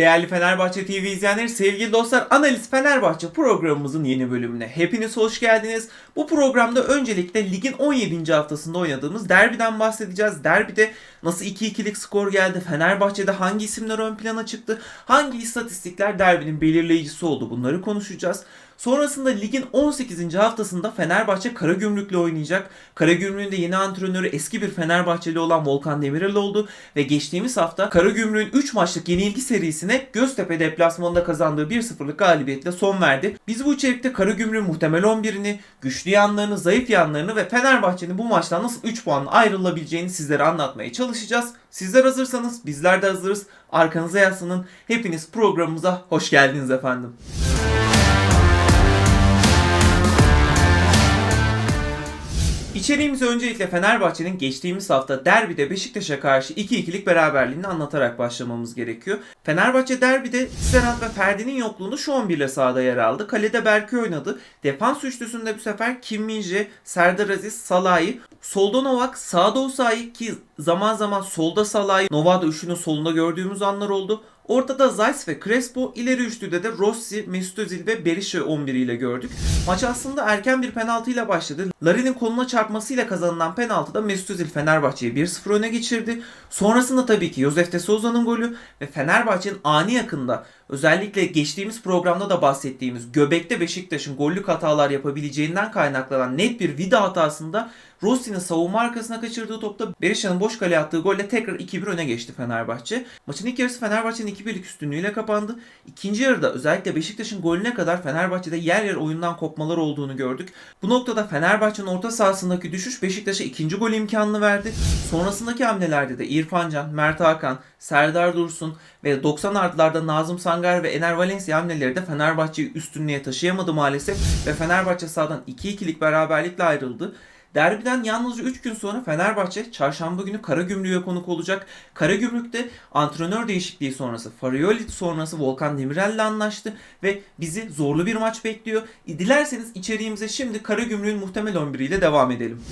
Değerli Fenerbahçe TV izleyenleri, sevgili dostlar, Analiz Fenerbahçe programımızın yeni bölümüne hepiniz hoş geldiniz. Bu programda öncelikle ligin 17. haftasında oynadığımız derbiden bahsedeceğiz. Derbide nasıl 2-2'lik skor geldi, Fenerbahçe'de hangi isimler ön plana çıktı, hangi istatistikler derbinin belirleyicisi oldu bunları konuşacağız. Sonrasında ligin 18. haftasında Fenerbahçe Karagümrük'le oynayacak. Karagümrük'ün de yeni antrenörü eski bir Fenerbahçeli olan Volkan Demirel oldu ve geçtiğimiz hafta Karagümrük'ün 3 maçlık yenilgi serisine Göztepe deplasmanında kazandığı 1-0'lık galibiyetle son verdi. Biz bu içerikte Karagümrük'ün muhtemel 11'ini, güçlü yanlarını, zayıf yanlarını ve Fenerbahçe'nin bu maçtan nasıl 3 puanla ayrılabileceğini sizlere anlatmaya çalışacağız. Sizler hazırsanız bizler de hazırız. Arkanıza yaslanın. Hepiniz programımıza hoş geldiniz efendim. İçeriğimize öncelikle Fenerbahçe'nin geçtiğimiz hafta derbide Beşiktaş'a karşı 2-2'lik beraberliğini anlatarak başlamamız gerekiyor. Fenerbahçe derbide Serhat ve Ferdi'nin yokluğunu şu 11 ile sahada yer aldı. Kalede Berke oynadı. Defans üçlüsünde bu sefer Kim Min-jae, Serdar Aziz, Salah'ı, solda Novak, sağda Osayi ki zaman zaman solda Salah'ı, Novak'da üçlünün solunda gördüğümüz anlar oldu. Ortada Zeiss ve Crespo, ileri üçlüde de Rossi, Mesut Özil ve Berisha 11 ile gördük. Maç aslında erken bir penaltıyla başladı. Larin'in koluna çarpmasıyla kazanılan penaltıda Mesut Özil Fenerbahçe'yi 1-0 öne geçirdi. Sonrasında tabii ki Josef de Souza'nın golü ve Fenerbahçe'nin ani yakında özellikle geçtiğimiz programda da bahsettiğimiz göbekte Beşiktaş'ın gollük hatalar yapabileceğinden kaynaklanan net bir vida hatasında Rossi'nin savunma arkasına kaçırdığı topta Berisha'nın boş kaleye attığı golle tekrar 2-1 öne geçti Fenerbahçe. Maçın ilk yarısı Fenerbahçe'nin 2-1'lik üstünlüğüyle kapandı. İkinci yarıda özellikle Beşiktaş'ın golüne kadar Fenerbahçe'de yer yer oyundan kopmalar olduğunu gördük. Bu noktada Fenerbahçe'nin orta sahasındaki düşüş Beşiktaş'a ikinci gol imkanını verdi. Sonrasındaki hamlelerde de İrfan Can, Mert Hakan, Serdar Dursun ve 90 artılarda Nazım Sangar ve Ener Valencia hamleleri de Fenerbahçe'yi üstünlüğe taşıyamadı maalesef ve Fenerbahçe sahadan 2-2'lik beraberlikle ayrıldı. Derbiden yalnızca 3 gün sonra Fenerbahçe çarşamba günü Karagümrük'e konuk olacak. Karagümrük'te antrenör değişikliği sonrası, Farioli sonrası Volkan Demirel ile anlaştı ve bizi zorlu bir maç bekliyor. Dilerseniz içeriğimize şimdi Karagümrük'ün muhtemel 11 ile devam edelim.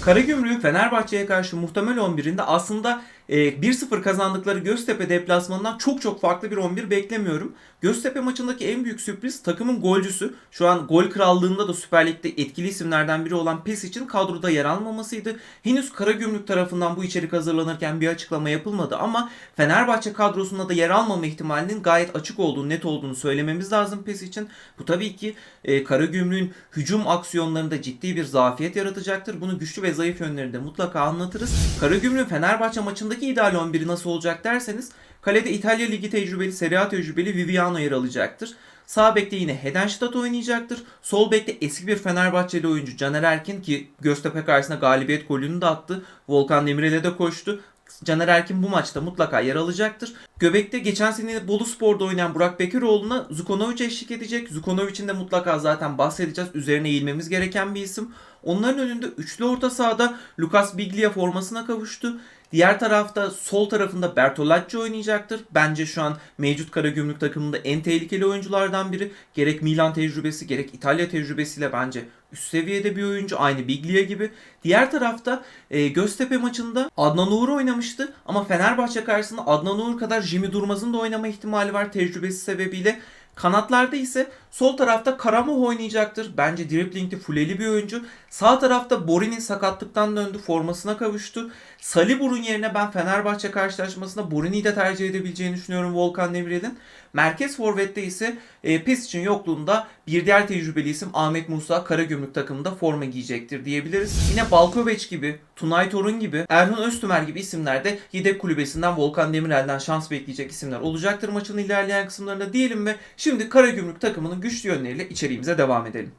Karagümrük'ün Fenerbahçe'ye karşı muhtemel 11'inde aslında 1-0 kazandıkları Göztepe deplasmanından çok çok farklı bir 11 beklemiyorum. Göztepe maçındaki en büyük sürpriz takımın golcüsü. Şu an gol krallığında da Süper Lig'de etkili isimlerden biri olan Pesic'in kadroda yer almamasıydı. Henüz Karagümrük tarafından bu içerik hazırlanırken bir açıklama yapılmadı ama Fenerbahçe kadrosunda da yer almama ihtimalinin gayet açık olduğunu, net olduğunu söylememiz lazım Pesic'in. Bu tabii ki e, Karagümrük'ün hücum aksiyonlarında ciddi bir zafiyet yaratacaktır. Bunu güçlü ve zayıf yönlerinde mutlaka anlatırız. Karagümrük Fenerbahçe maçındaki ideal 11'i nasıl olacak derseniz kalede İtalya Ligi tecrübeli, Serie A tecrübeli Viviano yer alacaktır. Sağ bekte yine Hedenstadt oynayacaktır. Sol bekte eski bir Fenerbahçeli oyuncu Caner Erkin ki Göztepe karşısında galibiyet golünü de attı. Volkan Demirel'e de koştu. Caner Erkin bu maçta mutlaka yer alacaktır. Göbek'te geçen sene Bolu Spor'da oynayan Burak Bekiroğlu'na Zukonovic eşlik edecek. Zukonovic'in de mutlaka zaten bahsedeceğiz. Üzerine eğilmemiz gereken bir isim. Onların önünde üçlü orta sahada Lucas Biglia formasına kavuştu. Diğer tarafta sol tarafında Bertolacci oynayacaktır. Bence şu an mevcut Karagümrük takımında en tehlikeli oyunculardan biri. Gerek Milan tecrübesi gerek İtalya tecrübesiyle bence üst seviyede bir oyuncu. Aynı Biglia gibi. Diğer tarafta e, Göztepe maçında Adnan Uğur oynamıştı. Ama Fenerbahçe karşısında Adnan Uğur kadar Jimmy Durmaz'ın da oynama ihtimali var tecrübesi sebebiyle. Kanatlarda ise sol tarafta Karamoh oynayacaktır. Bence driblingli fuleli bir oyuncu. Sağ tarafta Borin'in sakatlıktan döndü. Formasına kavuştu. Salibur'un yerine ben Fenerbahçe karşılaşmasında Borin'i de tercih edebileceğini düşünüyorum Volkan Demirel'in. Merkez forvette ise e, Pesic'in yokluğunda bir diğer tecrübeli isim Ahmet Musa Karagümrük takımında forma giyecektir diyebiliriz. Yine Balkoveç gibi, Tunay Torun gibi, Erhun Öztümer gibi isimler de yedek kulübesinden Volkan Demirel'den şans bekleyecek isimler olacaktır maçın ilerleyen kısımlarında diyelim ve şimdi Karagümrük takımının güçlü yönleriyle içeriğimize devam edelim.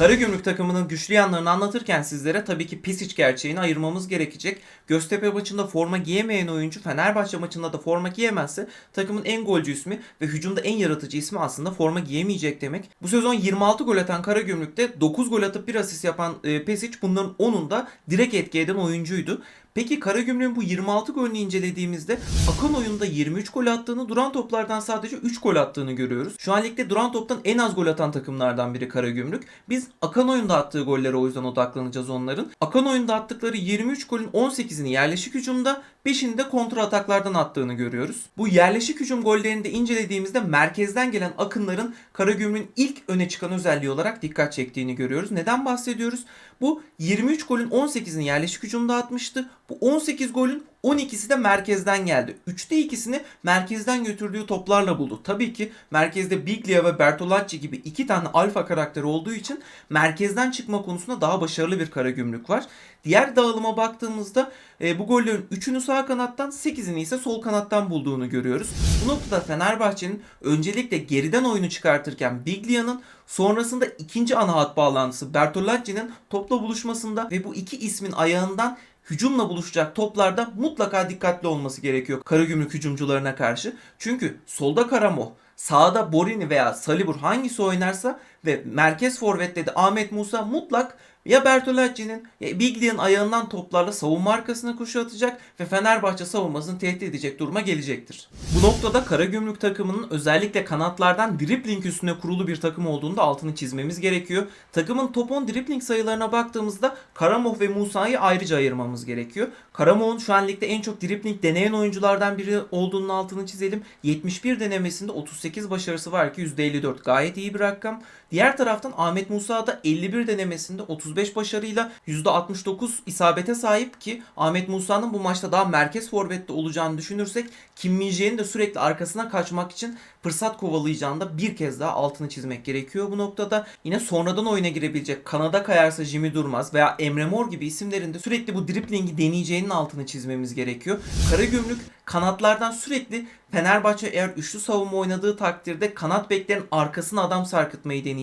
Karagümrük takımının güçlü yanlarını anlatırken sizlere tabii ki Pisic gerçeğini ayırmamız gerekecek. Göztepe maçında forma giyemeyen oyuncu Fenerbahçe maçında da forma giyemezse takımın en golcü ismi ve hücumda en yaratıcı ismi aslında forma giyemeyecek demek. Bu sezon 26 gol atan Karagümrük'te 9 gol atıp 1 asist yapan e, Pesic bunların 10'unda direkt etki eden oyuncuydu. Peki Karagümrük'ün bu 26 golünü incelediğimizde akan oyunda 23 gol attığını, duran toplardan sadece 3 gol attığını görüyoruz. Şu an ligde duran toptan en az gol atan takımlardan biri Karagümrük. Biz akan oyunda attığı gollere o yüzden odaklanacağız onların. Akan oyunda attıkları 23 golün 18'ini yerleşik hücumda, 5'ini de kontra ataklardan attığını görüyoruz. Bu yerleşik hücum gollerini de incelediğimizde merkezden gelen akınların Karagümrük'ün ilk öne çıkan özelliği olarak dikkat çektiğini görüyoruz. Neden bahsediyoruz? Bu 23 golün 18'ini yerleşik hücumda atmıştı. Bu 18 golün 12'si de merkezden geldi. 3'te ikisini merkezden götürdüğü toplarla buldu. Tabii ki merkezde Biglia ve Bertolacci gibi iki tane alfa karakteri olduğu için merkezden çıkma konusunda daha başarılı bir Karagümrük var. Diğer dağılıma baktığımızda e, bu gollerin 3'ünü sağ kanattan 8'ini ise sol kanattan bulduğunu görüyoruz. Bu noktada Fenerbahçe'nin öncelikle geriden oyunu çıkartırken Biglia'nın sonrasında ikinci ana hat bağlantısı Bertolacci'nin topla buluşmasında ve bu iki ismin ayağından hücumla buluşacak toplarda mutlaka dikkatli olması gerekiyor Karagümrük hücumcularına karşı. Çünkü solda Karamo, sağda Borini veya Salibur hangisi oynarsa ve merkez forvette de Ahmet Musa mutlak ya Bertolacci'nin ya Biglia'nın ayağından toplarla savunma arkasına koşu atacak ve Fenerbahçe savunmasını tehdit edecek duruma gelecektir. Bu noktada Karagümrük takımının özellikle kanatlardan dribling üstüne kurulu bir takım olduğunda altını çizmemiz gerekiyor. Takımın top 10 dribling sayılarına baktığımızda Karamov ve Musa'yı ayrıca ayırmamız gerekiyor. Karamov'un şu an ligde en çok dribling deneyen oyunculardan biri olduğunun altını çizelim. 71 denemesinde 38 başarısı var ki %54 gayet iyi bir rakam. Diğer taraftan Ahmet Musa da 51 denemesinde 35 başarıyla %69 isabete sahip ki Ahmet Musa'nın bu maçta daha merkez forvette olacağını düşünürsek Kim Min-jae'nin de sürekli arkasına kaçmak için fırsat kovalayacağını da bir kez daha altını çizmek gerekiyor bu noktada. Yine sonradan oyuna girebilecek Kanada kayarsa Jimmy Durmaz veya Emre Mor gibi isimlerin de sürekli bu driplingi deneyeceğinin altını çizmemiz gerekiyor. Karagümrük kanatlardan sürekli Fenerbahçe eğer üçlü savunma oynadığı takdirde kanat beklerin arkasına adam sarkıtmayı deneyecek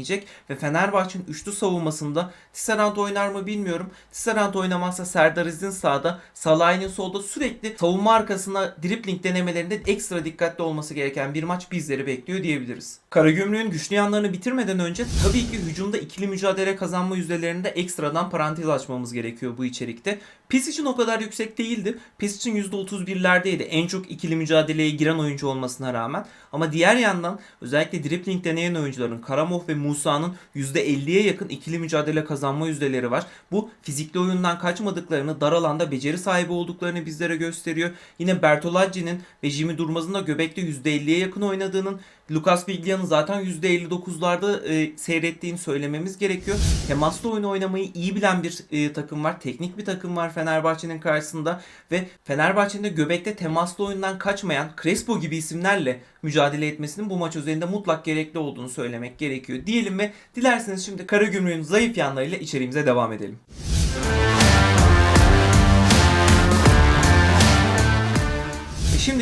ve Fenerbahçe'nin üçlü savunmasında Tisserand oynar mı bilmiyorum. Tisserand oynamazsa Serdar İzin sağda, Salah'ın solda sürekli savunma arkasına dripling denemelerinde ekstra dikkatli olması gereken bir maç bizleri bekliyor diyebiliriz. Karagümrük'ün güçlü yanlarını bitirmeden önce tabii ki hücumda ikili mücadele kazanma yüzdelerinde ekstradan parantez açmamız gerekiyor bu içerikte. PIS için o kadar yüksek değildi. PIS için %31'lerdeydi. En çok ikili mücadeleye giren oyuncu olmasına rağmen. Ama diğer yandan özellikle dripling deneyen oyuncuların Karamov ve Musa'nın %50'ye yakın ikili mücadele kazanma yüzdeleri var. Bu fizikli oyundan kaçmadıklarını, dar alanda beceri sahibi olduklarını bizlere gösteriyor. Yine Bertolacci'nin ve Jimmy Durmaz'ın da göbekte %50'ye yakın oynadığının Lucas Biglia'nın zaten %59'larda e, seyrettiğini söylememiz gerekiyor. Temaslı oyunu oynamayı iyi bilen bir e, takım var. Teknik bir takım var Fenerbahçe'nin karşısında ve Fenerbahçe'nin de göbekte temaslı oyundan kaçmayan Crespo gibi isimlerle mücadele etmesinin bu maç üzerinde mutlak gerekli olduğunu söylemek gerekiyor. Diyelim ve dilerseniz şimdi Karagümrük'ün zayıf yanlarıyla içeriğimize devam edelim. E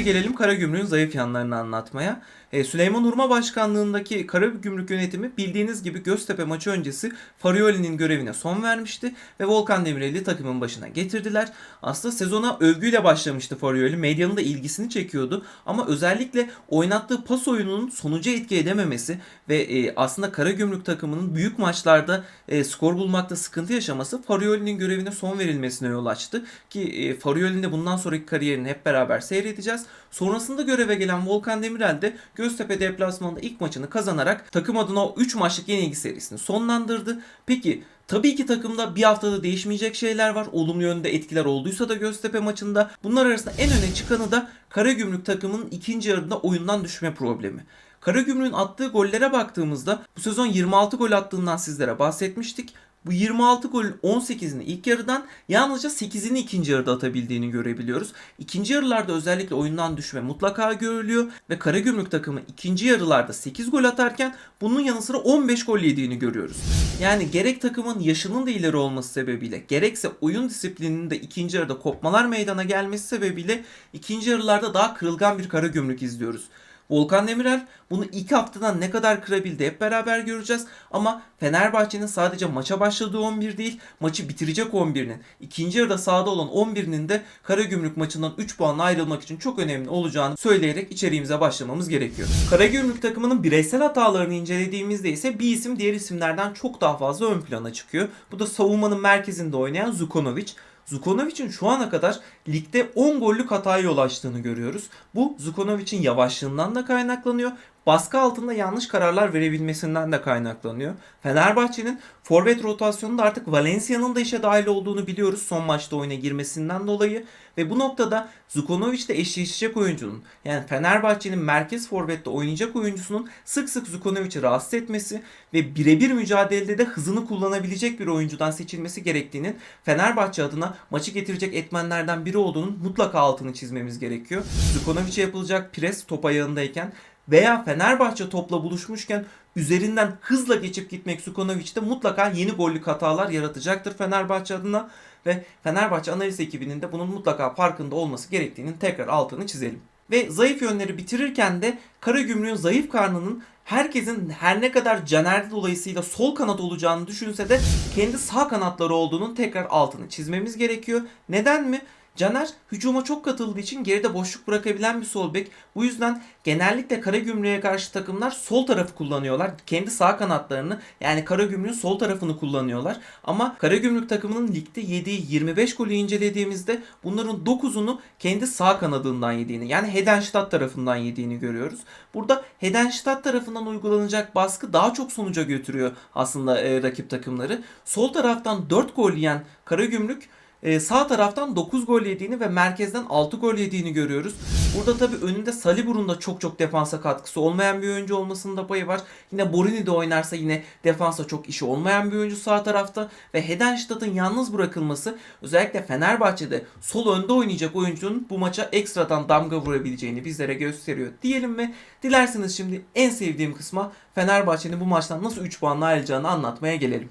gelelim Karagümrük'ün zayıf yanlarını anlatmaya. E, Süleyman Urma Başkanlığındaki Karagümrük yönetimi bildiğiniz gibi Göztepe maçı öncesi Farioli'nin görevine son vermişti ve Volkan Demirel'i takımın başına getirdiler. Aslında sezona övgüyle başlamıştı Farioli. Medyanın da ilgisini çekiyordu ama özellikle oynattığı pas oyununun sonuca etki edememesi ve e, aslında Karagümrük takımının büyük maçlarda e, skor bulmakta sıkıntı yaşaması Farioli'nin görevine son verilmesine yol açtı. Ki e, Farioli'nin de bundan sonraki kariyerini hep beraber seyredeceğiz. Sonrasında göreve gelen Volkan Demirel de Göztepe deplasmanında ilk maçını kazanarak takım adına o 3 maçlık yenilgi serisini sonlandırdı. Peki Tabii ki takımda bir haftada değişmeyecek şeyler var. Olumlu yönde etkiler olduysa da Göztepe maçında. Bunlar arasında en öne çıkanı da Karagümrük takımının ikinci yarıda oyundan düşme problemi. Karagümrük'ün attığı gollere baktığımızda bu sezon 26 gol attığından sizlere bahsetmiştik. Bu 26 golün 18'ini ilk yarıdan yalnızca 8'ini ikinci yarıda atabildiğini görebiliyoruz. İkinci yarılarda özellikle oyundan düşme mutlaka görülüyor ve Karagümrük takımı ikinci yarılarda 8 gol atarken bunun yanı sıra 15 gol yediğini görüyoruz. Yani gerek takımın yaşının da ileri olması sebebiyle gerekse oyun disiplininin de ikinci yarıda kopmalar meydana gelmesi sebebiyle ikinci yarılarda daha kırılgan bir Karagümrük izliyoruz. Volkan Demirel bunu ilk haftadan ne kadar kırabildi hep beraber göreceğiz. Ama Fenerbahçe'nin sadece maça başladığı 11 değil, maçı bitirecek 11'inin, ikinci yarıda sahada olan 11'inin de Karagümrük maçından 3 puanla ayrılmak için çok önemli olacağını söyleyerek içeriğimize başlamamız gerekiyor. Karagümrük takımının bireysel hatalarını incelediğimizde ise bir isim diğer isimlerden çok daha fazla ön plana çıkıyor. Bu da savunmanın merkezinde oynayan Zukonovic. Zukonovic'in şu ana kadar ligde 10 gollük hataya yol açtığını görüyoruz. Bu Zukonovic'in yavaşlığından da kaynaklanıyor. Baskı altında yanlış kararlar verebilmesinden de kaynaklanıyor. Fenerbahçe'nin forvet rotasyonunda artık Valencia'nın da işe dahil olduğunu biliyoruz son maçta oyuna girmesinden dolayı. Ve bu noktada Zukonovic de eşleşecek oyuncunun yani Fenerbahçe'nin merkez forvette oynayacak oyuncusunun sık sık Zukonovic'i rahatsız etmesi ve birebir mücadelede de hızını kullanabilecek bir oyuncudan seçilmesi gerektiğinin Fenerbahçe adına maçı getirecek etmenlerden biri olduğunun mutlaka altını çizmemiz gerekiyor. Zukonovic'e yapılacak pres top ayağındayken veya Fenerbahçe topla buluşmuşken üzerinden hızla geçip gitmek Sukonovic'te mutlaka yeni gollük hatalar yaratacaktır Fenerbahçe adına ve Fenerbahçe analiz ekibinin de bunun mutlaka farkında olması gerektiğinin tekrar altını çizelim. Ve zayıf yönleri bitirirken de Karagümrük'ün zayıf karnının herkesin her ne kadar Caner dolayısıyla sol kanat olacağını düşünse de kendi sağ kanatları olduğunun tekrar altını çizmemiz gerekiyor. Neden mi? Caner hücuma çok katıldığı için geride boşluk bırakabilen bir sol bek. Bu yüzden genellikle Karagümrük'e karşı takımlar sol tarafı kullanıyorlar. Kendi sağ kanatlarını yani Karagümrük'ün sol tarafını kullanıyorlar. Ama Karagümrük takımının ligde yediği 25 golü incelediğimizde bunların 9'unu kendi sağ kanadından yediğini yani Hedenstadt tarafından yediğini görüyoruz. Burada Hedenstadt tarafından uygulanacak baskı daha çok sonuca götürüyor aslında e, rakip takımları. Sol taraftan 4 gol yiyen Karagümrük e, sağ taraftan 9 gol yediğini ve merkezden 6 gol yediğini görüyoruz. Burada tabii önünde Salibur'un da çok çok defansa katkısı olmayan bir oyuncu olmasının da payı var. Yine Borini de oynarsa yine defansa çok işi olmayan bir oyuncu sağ tarafta ve Hedenstadt'ın yalnız bırakılması özellikle Fenerbahçe'de sol önde oynayacak oyuncunun bu maça ekstradan damga vurabileceğini bizlere gösteriyor diyelim ve dilerseniz şimdi en sevdiğim kısma Fenerbahçe'nin bu maçtan nasıl 3 puanla ayrılacağını anlatmaya gelelim.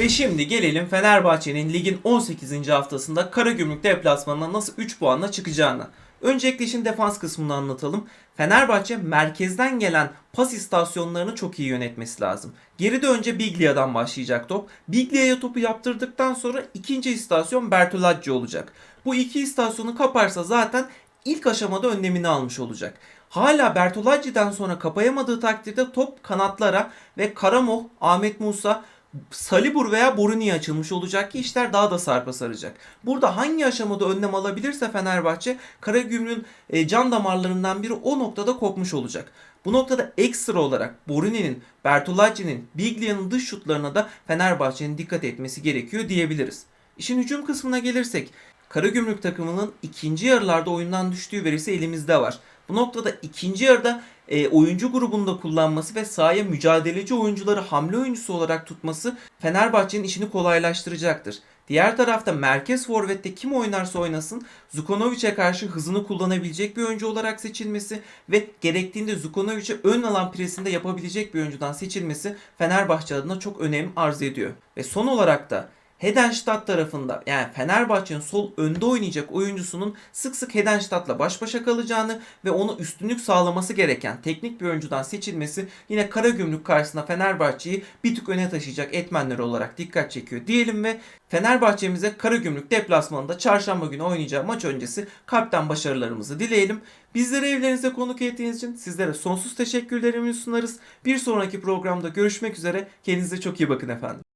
Ve şimdi gelelim Fenerbahçe'nin ligin 18. haftasında Karagümrük deplasmanına nasıl 3 puanla çıkacağına. Öncelikle işin defans kısmını anlatalım. Fenerbahçe merkezden gelen pas istasyonlarını çok iyi yönetmesi lazım. Geride önce Biglia'dan başlayacak top. Biglia'ya topu yaptırdıktan sonra ikinci istasyon Bertolacci olacak. Bu iki istasyonu kaparsa zaten ilk aşamada önlemini almış olacak. Hala Bertolacci'den sonra kapayamadığı takdirde top kanatlara ve Karamoh, Ahmet Musa, Salibur veya Boruni'ye açılmış olacak ki işler daha da sarpa saracak. Burada hangi aşamada önlem alabilirse Fenerbahçe Karagümrük'ün e, can damarlarından biri o noktada kopmuş olacak. Bu noktada ekstra olarak Boruni'nin, Bertolacci'nin, Biglia'nın dış şutlarına da Fenerbahçe'nin dikkat etmesi gerekiyor diyebiliriz. İşin hücum kısmına gelirsek Karagümrük takımının ikinci yarılarda oyundan düştüğü verisi elimizde var. Bu noktada ikinci yarıda e, oyuncu grubunda kullanması ve sahaya mücadeleci oyuncuları hamle oyuncusu olarak tutması Fenerbahçe'nin işini kolaylaştıracaktır. Diğer tarafta merkez forvette kim oynarsa oynasın Zukonovic'e karşı hızını kullanabilecek bir oyuncu olarak seçilmesi ve gerektiğinde Zukonovic'e ön alan presinde yapabilecek bir oyuncudan seçilmesi Fenerbahçe adına çok önem arz ediyor. Ve son olarak da Hedenstadt tarafında yani Fenerbahçe'nin sol önde oynayacak oyuncusunun sık sık Hedenstadt'la baş başa kalacağını ve onu üstünlük sağlaması gereken teknik bir oyuncudan seçilmesi yine Karagümrük karşısında Fenerbahçe'yi bir tık öne taşıyacak etmenler olarak dikkat çekiyor diyelim ve Fenerbahçe'mize Karagümrük deplasmanında çarşamba günü oynayacağı maç öncesi kalpten başarılarımızı dileyelim. Bizleri evlerinize konuk ettiğiniz için sizlere sonsuz teşekkürlerimi sunarız. Bir sonraki programda görüşmek üzere. Kendinize çok iyi bakın efendim.